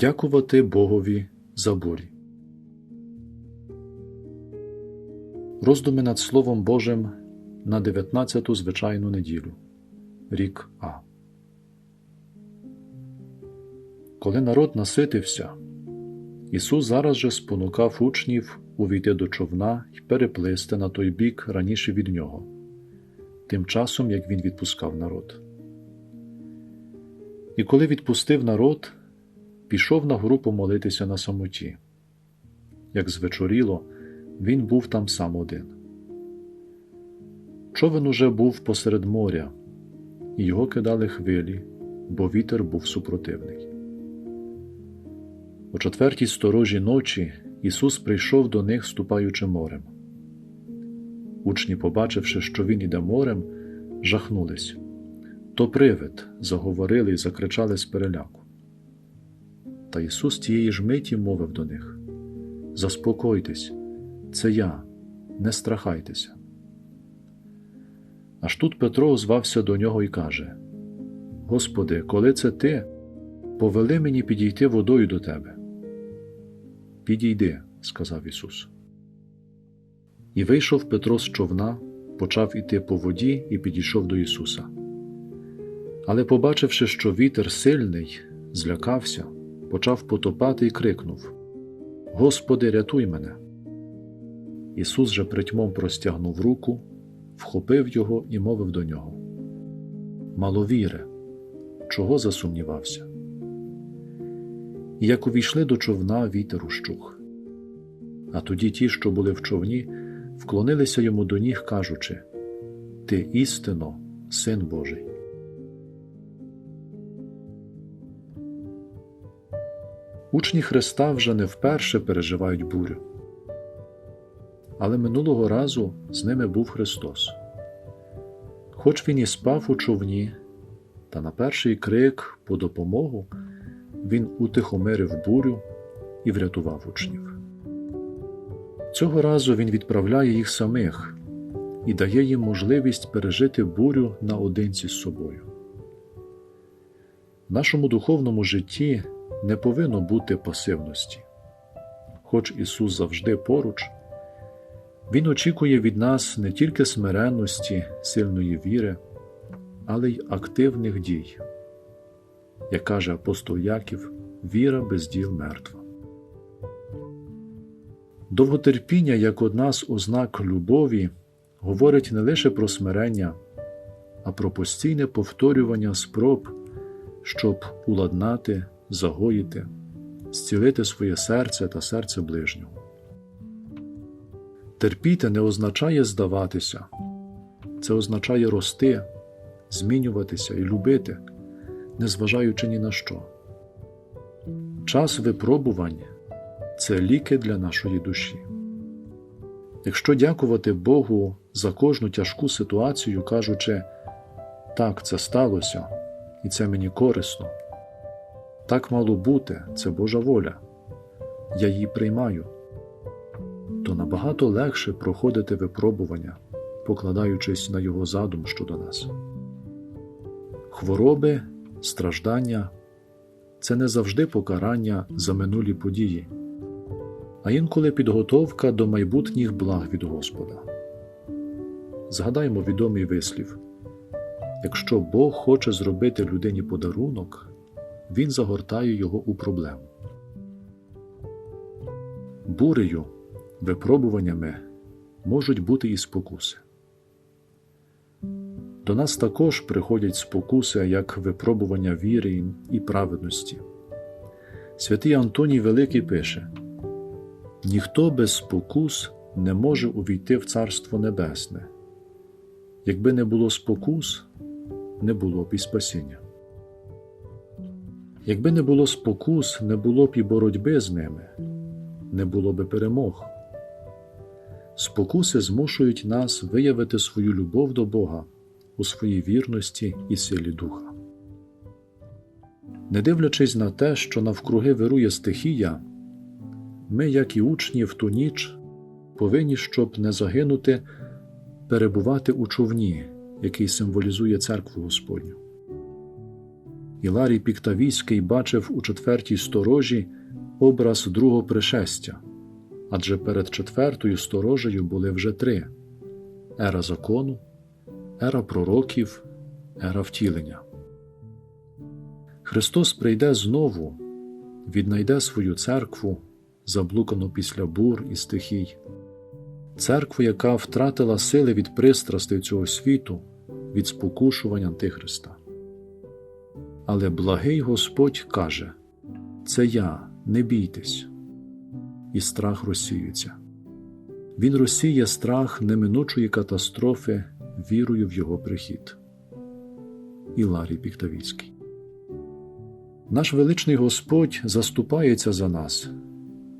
Дякувати Богові за бурі. Роздуми над Словом Божим на 19-ту звичайну неділю. Рік А. Коли народ наситився, Ісус зараз же спонукав учнів увійти до човна і переплисти на той бік раніше від нього, тим часом як Він відпускав народ. І коли відпустив народ, пішов на гору помолитися на самоті. Як звечоріло, він був там сам один. Човен уже був посеред моря, і його кидали хвилі, бо вітер був супротивний. О четвертій сторожі ночі Ісус прийшов до них, ступаючи морем. Учні, побачивши, що Він іде морем, жахнулись. То привид, заговорили і закричали з переляку. Та Ісус тієї ж миті мовив до них Заспокойтесь, це я, не страхайтеся. Аж тут Петро озвався до нього і каже: Господи, коли це ти, повели мені підійти водою до тебе. Підійди, сказав Ісус. І вийшов Петро з човна, почав іти по воді і підійшов до Ісуса. Але, побачивши, що вітер сильний, злякався, почав потопати і крикнув: Господи, рятуй мене! Ісус же притьмом простягнув руку, вхопив його і мовив до нього: Маловіре, чого засумнівався? І як увійшли до човна, вітер ущух. А тоді ті, що були в човні, вклонилися йому до ніг, кажучи: Ти істинно, син Божий. Учні Христа вже не вперше переживають бурю. Але минулого разу з ними був Христос. Хоч він і спав у човні, та на перший крик по допомогу він утихомирив бурю і врятував учнів. Цього разу він відправляє їх самих і дає їм можливість пережити бурю наодинці з собою. В нашому духовному житті не повинно бути пасивності. Хоч Ісус завжди поруч, Він очікує від нас не тільки смиренності, сильної віри, але й активних дій. Як каже апостол Яків, віра без діл мертва. Довготерпіння як одна з ознак любові говорить не лише про смирення, а про постійне повторювання спроб, щоб уладнати загоїти, зцілити своє серце та серце ближнього. Терпіти не означає здаватися, це означає рости, змінюватися і любити, незважаючи ні на що. Час випробувань це ліки для нашої душі. Якщо дякувати Богу за кожну тяжку ситуацію, кажучи, так, це сталося, і це мені корисно. Так мало бути, це Божа воля. Я її приймаю. То набагато легше проходити випробування, покладаючись на Його задум щодо нас. Хвороби, страждання це не завжди покарання за минулі події, а інколи підготовка до майбутніх благ від Господа. Згадаймо відомий вислів якщо Бог хоче зробити людині подарунок, він загортає його у проблему. Бурею, випробуваннями можуть бути і спокуси. До нас також приходять спокуси як випробування віри і праведності. Святий Антоній Великий пише: Ніхто без спокус не може увійти в Царство Небесне. Якби не було спокус, не було б і спасіння. Якби не було спокус, не було б і боротьби з ними, не було б перемог. Спокуси змушують нас виявити свою любов до Бога у своїй вірності і силі духа. Не дивлячись на те, що навкруги вирує стихія, ми, як і учні в ту ніч, повинні, щоб не загинути, перебувати у човні, який символізує церкву Господню. Іларій Піктавійський бачив у четвертій сторожі образ другого пришестя, адже перед четвертою сторожею були вже три ера закону, ера пророків, ера втілення. Христос прийде знову, віднайде свою церкву, заблукану після бур і стихій, церкву, яка втратила сили від пристрастей цього світу, від спокушувань Антихриста. Але благий Господь каже: Це я, не бійтесь, і страх розсіюється. Він розсіє страх неминучої катастрофи вірою в його прихід. Іларій Піктавіцький. Наш величний Господь заступається за нас,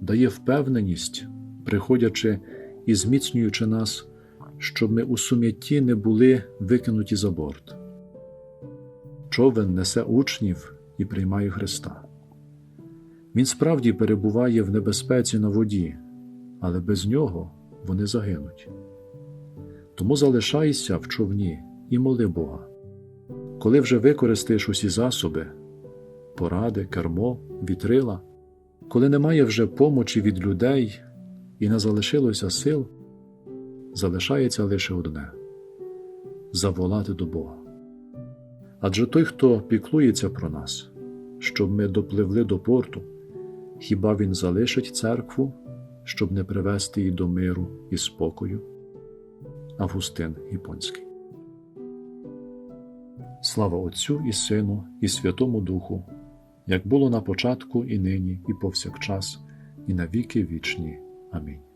дає впевненість, приходячи і зміцнюючи нас, щоб ми у сум'ятті не були викинуті за борт. Човен несе учнів і приймає Христа. Він справді перебуває в небезпеці на воді, але без нього вони загинуть. Тому залишайся в човні і моли Бога. Коли вже використаєш усі засоби, поради, кермо, вітрила, коли немає вже помочі від людей і не залишилося сил, залишається лише одне заволати до Бога. Адже той, хто піклується про нас, щоб ми допливли до порту, хіба він залишить церкву, щоб не привести її до миру і спокою? Августин Гіпонський. Слава Отцю і Сину, і Святому Духу, як було на початку, і нині, і повсякчас, і на віки вічні. Амінь.